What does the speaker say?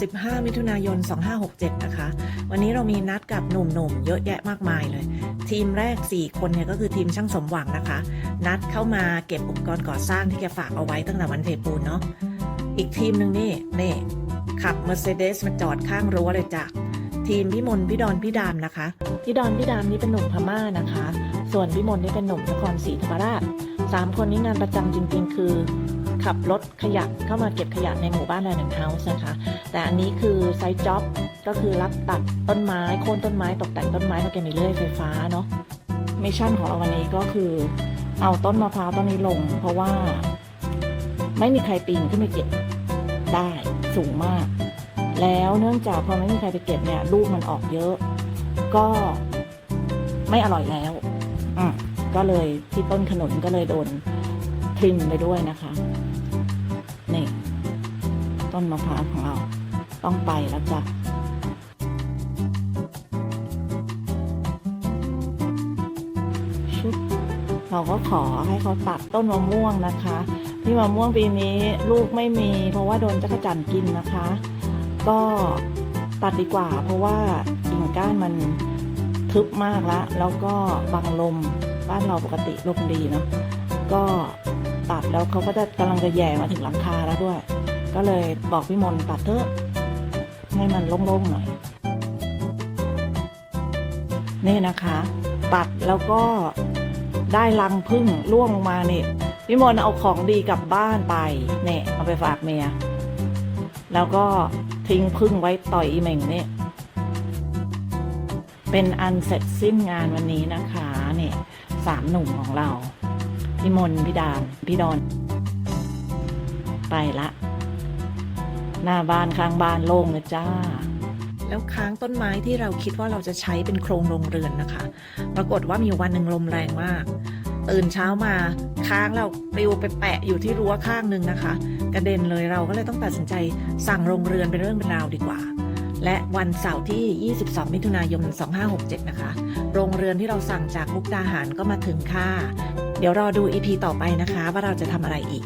15 มิถุนายน 2567 นะคะ วันนี้เรามีนัดกับหนุ่มๆ เยอะแยะมากมายเลย ทีมแรก 4 คนเนี่ยก็คือทีมช่างสมหวังนะคะ นัดเข้ามาเก็บอุปกรณ์ก่อสร้างที่แกฝากเอาไว้ตั้งแต่วันเทปูนเนาะ อีกทีมหนึ่งนี่นี่ขับ Mercedes มาจอดข้างรั้วเลยจ้ะทีมพี่มนพี่ดอนพี่ดามนะคะพี่ดอนพี่ดามนี่เป็นหนุ่มพม่านะคะ ส่วนพี่มนนี่เป็นหนุ่มนครศรีธรรมราชสามคนนี้งานประจำจริง ๆ คือ ขับรถขยะเข้ามาเก็บขยะในหมู่บ้านแลนด์เฮาส์นะคะ แต่อันนี้คือไซต์จ็อบก็คือรับตัดต้นไม้โค่นต้นไม้ตกแต่งต้นไม้เพราะแกมีเลื่อยไฟฟ้าเนาะมิชชั่นของเราวันนี้ก็คือเอาต้นมะพร้าวต้นนี้ลง เพราะว่าไม่มีใครปีนขึ้นไปเก็บได้สูงมาก แล้วเนื่องจากพอไม่มีใครไปเก็บเนี่ยลูกมันออกเยอะ ก็ไม่อร่อยแล้วอะก็เลยที่ต้นขนุนก็เลยโดนทริมไปด้วยนะคะ นี่ ต้นมะพร้าวของเราต้องไปแล้วจ้ะชุดเราก็ขอให้เขาตัดต้นมะม่วงนะคะ ที่มะม่วงปีนี้ลูกไม่มี เพราะว่าโดนจักจั่นกินนะคะ ก็ตัดดีกว่า เพราะว่ากิ่งก้านมันทึบมากแล้ว แล้วก็บังลมบ้านเราปกติลมดีเนาะก็ ตัดแล้วเขาก็จะกำลังจะแย่มาถึงหลังคาแล้วด้วย ก็เลยบอกพี่มนตัดเถอะให้มันโล่งๆหน่อย นี่นะคะ ตัดแล้วก็ได้รังพึ่งร่วงลงมาเนี่ยพี่มนเอาของดีกลับบ้านไปเนี่ยเอาไปฝากเมียแล้วก็ทิ้งพึ่งไว้ต่อยอีเหม่งเนี่ยเป็นอันเสร็จสิ้นงานวันนี้นะคะเนี่ยสามหนุ่มของเรา พี่มนพี่ดามพี่ดอน ไปละ หน้าบ้านข้างบ้านโล่งเลยจ้า แล้วค้างต้นไม้ที่เราคิดว่าเราจะใช้เป็นโครงโรงเรือนนะคะ ปรากฏว่ามีวันหนึ่งลมแรงมาก ตื่นเช้ามาค้างเราปลิวไปแปะอยู่ที่รั้วข้างหนึ่งนะคะ กระเด็นเลยเราก็เลยต้องตัดสินใจสั่งโรงเรือนเป็นเรื่องเป็นราวดีกว่า และวันเสาร์ที่ 22 มิถุนายน 2567 นะคะ โรงเรือนที่เราสั่งจากมุกดาหารก็มาถึงค่ะ เดี๋ยวรอดู EP ต่อไปนะคะ ว่าเราจะทำอะไรอีก